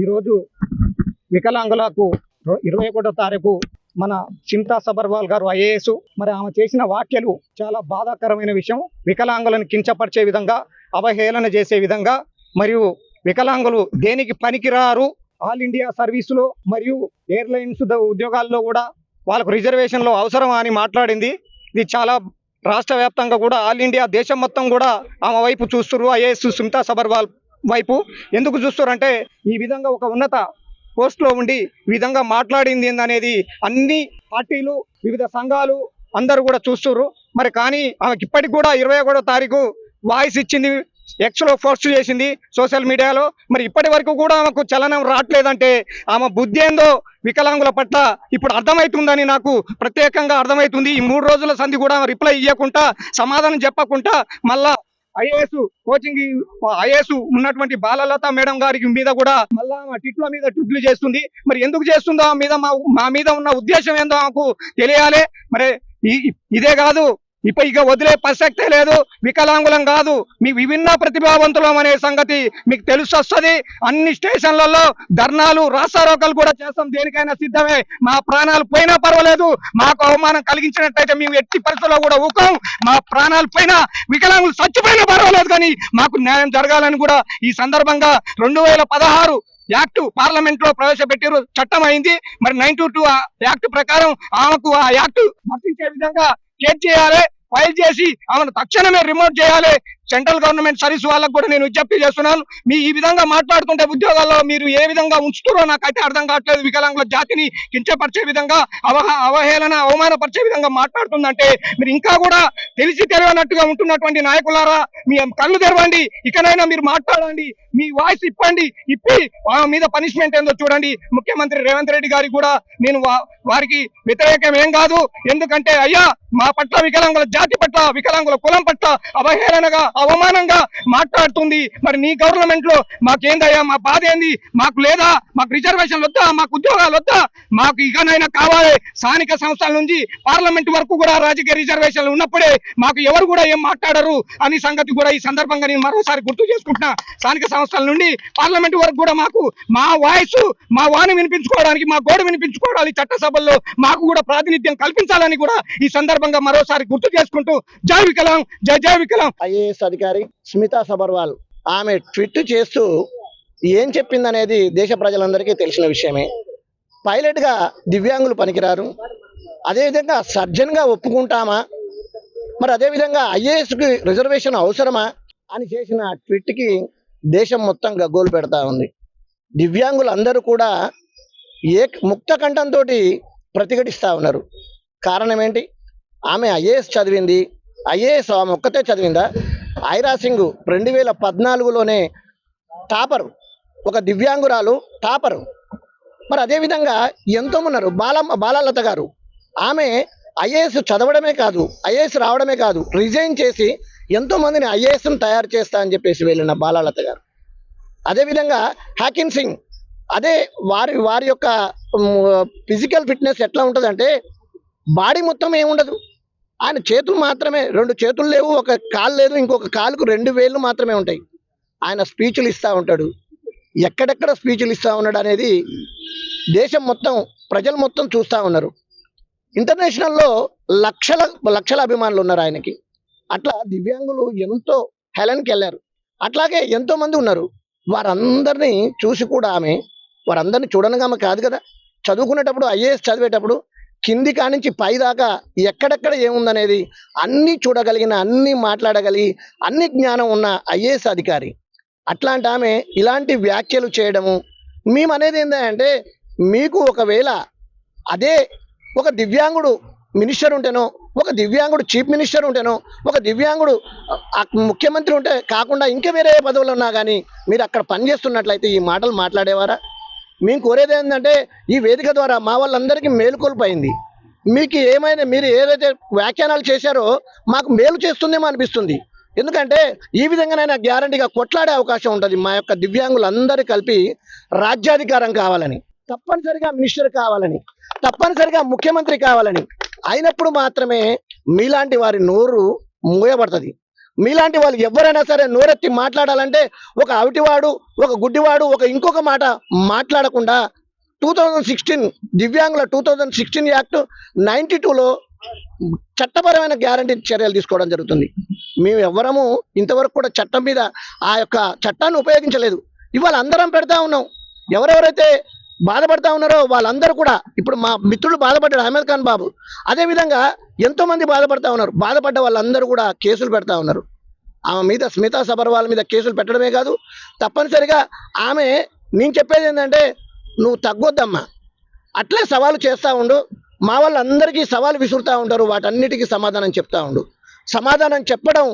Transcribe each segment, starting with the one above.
ఈరోజు వికలాంగులకు ఇరవై ఒకటో తారీఖు మన చింతా సబర్వాల్ గారు ఐఏఎస్. మరి ఆమె చేసిన వ్యాఖ్యలు చాలా బాధాకరమైన విషయం. వికలాంగులను కించపరిచే విధంగా అవహేళన చేసే విధంగా మరియు వికలాంగులు దేనికి పనికిరారు? ఆల్ ఇండియా సర్వీసులో మరియు ఎయిర్లైన్స్ ఉద్యోగాల్లో కూడా వాళ్ళకు రిజర్వేషన్లో అవసరం అని మాట్లాడింది. ఇది చాలా రాష్ట్ర వ్యాప్తంగా కూడా ఆల్ ఇండియా దేశం మొత్తం కూడా ఆమె వైపు చూస్తున్నారు ఐఏఎస్ సుమితా సబర్వాల్ వైపు ఎందుకు చూస్తారంటే ఈ విధంగా ఒక ఉన్నత పోస్ట్లో ఉండి ఈ విధంగా మాట్లాడింది అనేది అన్ని పార్టీలు వివిధ సంఘాలు అందరూ కూడా చూస్తున్నారు మరి కానీ ఆమెకి ఇప్పటికి కూడా ఇరవై ఒకటో తారీఖు వాయిస్ ఇచ్చింది ఎక్స్లో పోస్ట్ చేసింది సోషల్ మీడియాలో. మరి ఇప్పటి వరకు కూడా ఆమెకు చలనం రావట్లేదంటే ఆమె బుద్ధి ఏందో వికలాంగుల పట్ల ఇప్పుడు అర్థమవుతుందని నాకు ప్రత్యేకంగా అర్థమవుతుంది ఈ మూడు రోజుల సంధి కూడా రిప్లై ఇవ్వకుండా సమాధానం చెప్పకుండా మళ్ళా ఐఏఎస్ కోచింగ్ ఐఏఎస్ ఉన్నటువంటి బాలలత మేడం గారికి మీద కూడా మళ్ళా మా టిట్ల మీద టిట్లు చేస్తుంది. మరి ఎందుకు చేస్తుందో ఆ మీద మా మీద ఉన్న ఉద్దేశం ఏందో మాకు తెలియాలి. మరి ఇదే కాదు. ఇప్ప ఇక వదిలే ప్రసక్తే లేదు. వికలాంగులం కాదు. మీ విభిన్న ప్రతిభావంతులం అనే సంగతి మీకు తెలుసు అన్ని స్టేషన్లలో ధర్నాలు రాసారోకలు కూడా చేస్తాం. దేనికైనా సిద్ధమే. మా ప్రాణాలు పోయినా పర్వాలేదు. మాకు అవమానం కలిగించినట్టయితే మేము ఎట్టి పరిస్థితుల్లో కూడా ఊకం మా ప్రాణాలు పోయినా వికలాంగులు చచ్చిపోయినా పర్వాలేదు కానీ మాకు న్యాయం జరగాలని కూడా ఈ సందర్భంగా రెండు వేల పదహారు యాక్ట్ పార్లమెంట్లో ప్రవేశపెట్టారు. చట్టం అయింది. మరి నైన్ టు టూ యాక్ట్ ప్రకారం ఆమెకు ఆ యాక్ట్ వర్తించే విధంగా చేయాలి? ఫైల్ చేసి ఆమెను తక్షణమే రిమోట్ చేయాలి. సెంట్రల్ గవర్నమెంట్ సర్వీస్ వాళ్ళకు కూడా నేను విజ్ఞప్తి చేస్తున్నాను. మీ ఈ విధంగా మాట్లాడుతుంటే ఉద్యోగాల్లో మీరు ఏ విధంగా ఉంచుతారో నాకైతే అర్థం కావట్లేదు. వికలాంగుల జాతిని కించపరిచే విధంగా అవహ అవహేళన అవమానపరిచే విధంగా మాట్లాడుతుందంటే మీరు ఇంకా కూడా తెలిసి తెలియనట్టుగా ఉంటున్నటువంటి నాయకులారా మీ కళ్ళు తెరవండి. ఇకనైనా మీరు మాట్లాడండి. మీ వాయిస్ ఇప్పండి. ఇప్పి మీద పనిష్మెంట్ ఏందో చూడండి. ముఖ్యమంత్రి రేవంత్ రెడ్డి గారికి కూడా నేను వా- వారికి వ్యతిరేకం ఏం కాదు. ఎందుకంటే అయ్యా మా పట్ల వికలాంగుల జాతి పట్ల వికలాంగుల కులం పట్ల అవహేళనగా అవమానంగా మాట్లాడుతుంది. మరి నీ గవర్నమెంట్లో మాకేందయ్యా? మా బాధ ఏంది? మాకు లేదా? మాకు రిజర్వేషన్ వద్దా మాకు ఉద్యోగాలు వద్దా? మాకు ఇకనైనా కావాలి. స్థానిక సంస్థల నుంచి పార్లమెంట్ వరకు కూడా రాజకీయ రిజర్వేషన్లు ఉన్నప్పుడే మాకు ఎవరు కూడా ఏం మాట్లాడరు అని సంగతి కూడా ఈ సందర్భంగా నేను మరోసారి గుర్తు చేసుకుంటున్నా. స్థానిక సంస్థల నుండి పార్లమెంట్ వరకు కూడా మాకు మా వాయిస్ మా వాణి వినిపించుకోవడానికి మా గోడ వినిపించుకోవడానికి చట్టసభల్లో మాకు కూడా ప్రాతినిధ్యం కల్పించాలని కూడా ఈ సందర్భంగా మరోసారి గుర్తు చేసుకుంటూ జై వికలాం జై జై వికలాం ఐఏఎస్ అధికారి స్మితా సబర్వాల్. ఆమె ట్విట్ చేస్తూ ఏం చెప్పిందనేది దేశ ప్రజలందరికీ తెలిసిన విషయమే. పైలట్గా దివ్యాంగులు పనికిరారు. అదేవిధంగా సర్జన్గా ఒప్పుకుంటామా? మరి అదేవిధంగా ఐఏఎస్కి రిజర్వేషన్ అవసరమా? అని చేసిన ట్విట్కి దేశం మొత్తం గగ్గోలు పెడతా ఉంది. దివ్యాంగులందరూ కూడా ఏ ముక్త కంఠంతో ప్రతిఘటిస్తూ ఉన్నారు. కారణం ఏంటి? ఆమె ఐఏఎస్ చదివింది. ఐఏఎస్ ఆమె ఒక్కతే చదివిందా? ఐరా సింగ్ రెండు వేల పద్నాలుగులోనే టాపరు. ఒక దివ్యాంగురాలు టాపరు. మరి అదేవిధంగా ఎంతో ఉన్నారు. బాలమ్మ బాలలత గారు. ఆమె ఐఏఎస్ చదవడమే కాదు ఐఏఎస్ రావడమే కాదు రిజైన్ చేసి ఎంతో మందిని ఐఏఎస్ను తయారు చేస్తా అని చెప్పేసి వెళ్ళిన బాలలత గారు. అదేవిధంగా హ్యాకిన్ సింగ్. అదే వారి వారి యొక్క ఫిజికల్ ఫిట్నెస్ ఎట్లా ఉంటుందంటే బాడీ మొత్తం ఏముండదు. ఆయన చేతులు మాత్రమే రెండు చేతులు లేవు ఒక కాలు లేదు ఇంకొక కాలుకు రెండు వేళ్ళు మాత్రమే ఉంటాయి. ఆయన స్పీచ్లు ఇస్తూ ఉంటాడు. ఎక్కడెక్కడ స్పీచ్లు ఇస్తూ ఉన్నాడు అనేది దేశం మొత్తం ప్రజలు మొత్తం చూస్తూ ఉన్నారు. ఇంటర్నేషనల్లో లక్షల లక్షల అభిమానులు ఉన్నారు ఆయనకి. అట్లా దివ్యాంగులు ఎంతో హెలన్కి వెళ్ళారు. అట్లాగే ఎంతోమంది ఉన్నారు. వారందరినీ చూసి కూడా ఆమె వారందరినీ చూడనగా కాదు కదా. చదువుకునేటప్పుడు ఐఏఎస్ చదివేటప్పుడు కింది కానించి పై దాకా ఎక్కడెక్కడ ఏముందనేది అన్నీ చూడగలిగిన అన్నీ మాట్లాడగలిగి అన్ని జ్ఞానం ఉన్న ఐఏఎస్ అధికారి. అట్లాంటి ఆమె ఇలాంటి వ్యాఖ్యలు చేయడము మేము అనేది ఏంటంటే మీకు ఒకవేళ అదే ఒక దివ్యాంగుడు మినిస్టర్ ఉంటేనో ఒక దివ్యాంగుడు చీఫ్ మినిస్టర్ ఉంటేనో ఒక దివ్యాంగుడు ముఖ్యమంత్రి ఉంటే కాకుండా ఇంకా వేరే పదవులు ఉన్నా కానీ మీరు అక్కడ పనిచేస్తున్నట్లయితే ఈ మాటలు మాట్లాడేవారా? మేము కోరేది ఏంటంటే ఈ వేదిక ద్వారా మా వాళ్ళందరికీ మేలుకొల్పోయింది మీకు ఏమైనా మీరు ఏదైతే వ్యాఖ్యానాలు చేశారో మాకు మేలు చేస్తుందేమో అనిపిస్తుంది. ఎందుకంటే ఈ విధంగానైనా గ్యారంటీగా కొట్లాడే అవకాశం ఉంటుంది. మా యొక్క దివ్యాంగులందరూ కలిపి రాజ్యాధికారం కావాలని తప్పనిసరిగా మినిస్టర్ కావాలని తప్పనిసరిగా ముఖ్యమంత్రి కావాలని అయినప్పుడు మాత్రమే మీలాంటి వారి నోరు మూయబడుతుంది. మీలాంటి వాళ్ళు ఎవరైనా సరే నోరెత్తి మాట్లాడాలంటే ఒక అవిటివాడు ఒక గుడ్డివాడు ఒక ఇంకొక మాట మాట్లాడకుండా టూ థౌజండ్ సిక్స్టీన్ దివ్యాంగుల two thousand sixteen act ninety టూలో చట్టపరమైన గ్యారంటీ చర్యలు తీసుకోవడం జరుగుతుంది. మేము ఎవరము ఇంతవరకు కూడా చట్టం మీద ఆ యొక్క చట్టాన్ని ఉపయోగించలేదు. ఇవాళ అందరం పెడతా ఉన్నాం. ఎవరెవరైతే బాధపడతా ఉన్నారో వాళ్ళందరూ కూడా ఇప్పుడు మా మిత్రుడు బాధపడ్డాడు అహ్మద్ ఖాన్ బాబు. అదేవిధంగా ఎంతో మంది బాధపడతా ఉన్నారు. బాధపడ్డ వాళ్ళందరూ కూడా కేసులు పెడతా ఉన్నారు. ఆమె మీద స్మితా సబర్వాల్ మీద కేసులు పెట్టడమే కాదు తప్పనిసరిగా ఆమె నేను చెప్పేది ఏంటంటే నువ్వు తగ్గొద్దమ్మా. అట్లే సవాలు చేస్తూ ఉండు. మా వాళ్ళందరికీ సవాలు విసురుతూ ఉంటారు వాటన్నిటికీ సమాధానం చెప్తా ఉండు. సమాధానం చెప్పడం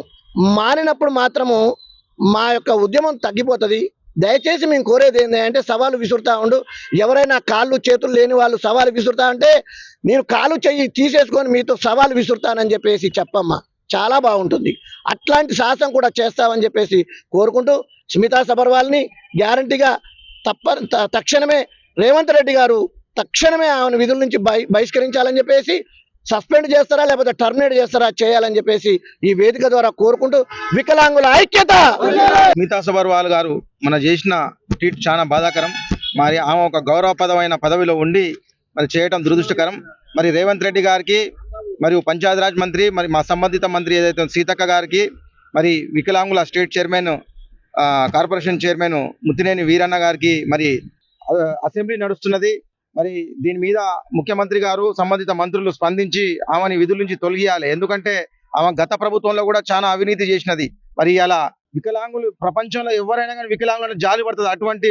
మానినప్పుడు మాత్రము మా యొక్క ఉద్యమం తగ్గిపోతుంది. దయచేసి మేము కోరేది ఏంటంటే సవాలు విసురుతా ఉండు. ఎవరైనా కాళ్ళు చేతులు లేని వాళ్ళు సవాలు విసురుతా అంటే నేను కాళ్ళు చెయ్యి తీసేసుకొని మీతో సవాలు విసురుతానని చెప్పేసి చెప్పమ్మా. చాలా బాగుంటుంది. అట్లాంటి సాహసం కూడా చేస్తామని చెప్పేసి కోరుకుంటూ స్మితా సబర్వాల్ని గ్యారంటీగా తప్ప తక్షణమే రేవంత్ రెడ్డి గారు తక్షణమే ఆమెను విధుల నుంచి బహిష్కరించాలని చెప్పేసి సస్పెండ్ చేస్తారా లేకపోతే టర్మినేట్ చేస్తారా చేయాలని చెప్పేసి ఈ వేదిక ద్వారా కోరుకుంటూ వికలాంగుల ఐక్యత! మిగతా సబర్వాల్ గారు మన చేసిన ట్వీట్ చాలా బాధాకరం. మరి ఆమె ఒక గౌరవపదమైన పదవిలో ఉండి మరి చేయటం దురదృష్టకరం. మరి రేవంత్ రెడ్డి గారికి మరియు పంచాయతీరాజ్ మంత్రి మరి మా సంబంధిత మంత్రి ఏదైతే సీతక్క గారికి మరి వికలాంగుల state chairman corporation chairman Muthineni Veeranna గారికి మరి అసెంబ్లీ నడుస్తున్నది. మరి దీని మీద ముఖ్యమంత్రి గారు సంబంధిత మంత్రులు స్పందించి ఆమెని విధుల నుంచి తొలగియాలి. ఎందుకంటే ఆమె గత ప్రభుత్వంలో కూడా చాలా అవినీతి చేసినది. మరి అలా వికలాంగులు ప్రపంచంలో ఎవరైనా కానీ వికలాంగులను జాలి పడుతుంది. అటువంటి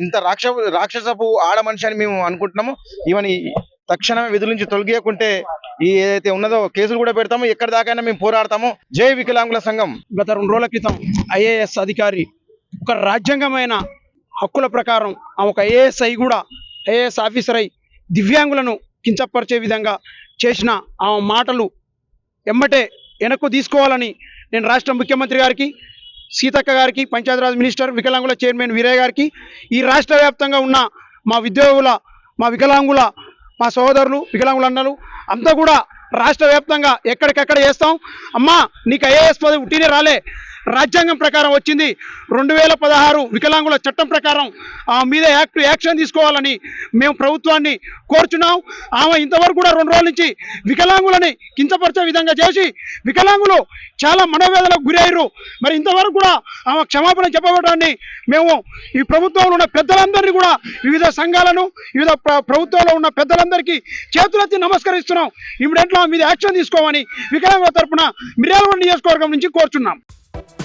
ఇంత రాక్ష రాక్షసపు ఆడ మనిషి అని మేము అనుకుంటున్నాము. ఈవెన్ తక్షణమే విధుల నుంచి తొలగియకుంటే ఈ ఏదైతే ఉన్నదో కేసులు కూడా పెడతాము. ఎక్కడి దాకైనా మేము పోరాడతాము. జై వికలాంగుల సంఘం. గత రెండు రోజుల క్రితం ఐఏఎస్ అధికారి ఒక రాజ్యాంగమైన హక్కుల ప్రకారం ఆమె ఒక ఐఏఎస్ అయి కూడా ఐఏఎస్ ఆఫీసర్ అయి దివ్యాంగులను కించపరిచే విధంగా చేసిన ఆమె మాటలు ఎమ్మటే వెనక్కు తీసుకోవాలని నేను రాష్ట్ర ముఖ్యమంత్రి గారికి సీతక్క గారికి పంచాయతీరాజ్ మినిస్టర్ వికలాంగుల చైర్మన్ వీరయ్య గారికి ఈ రాష్ట్ర వ్యాప్తంగా ఉన్న మా ఉద్యోగుల మా వికలాంగుల మా సోదరులు వికలాంగుల అన్నలు అంతా కూడా రాష్ట్ర వ్యాప్తంగా ఎక్కడికక్కడ చేస్తాం అమ్మా నీకు ఐఏఎస్ పదవి ఉట్టినే రాలే. రాజ్యాంగం ప్రకారం వచ్చింది. రెండు వేల పదహారు వికలాంగుల చట్టం ప్రకారం ఆమె మీద యాక్ట్ యాక్షన్ తీసుకోవాలని మేము ప్రభుత్వాన్ని కోరుచున్నాం. ఆమె ఇంతవరకు కూడా రెండు రోజుల నుంచి వికలాంగులని కించపరిచే విధంగా చేసి వికలాంగులు చాలా మనోవేదనకు గురయ్యారు. మరి ఇంతవరకు కూడా ఆమె క్షమాపణ చెప్పబడడాన్ని మేము ఈ ప్రభుత్వంలో ఉన్న పెద్దలందరినీ కూడా వివిధ సంఘాలను వివిధ ప్రభుత్వంలో ఉన్న పెద్దలందరికీ చేతులెత్తి నమస్కరిస్తున్నాం. ఇమిడెంట్లో మీద యాక్షన్ తీసుకోమని వికలాంగుల తరపున మిర్యాలగూడ నియోజకవర్గం నుంచి కోరుచున్నాం. Thank you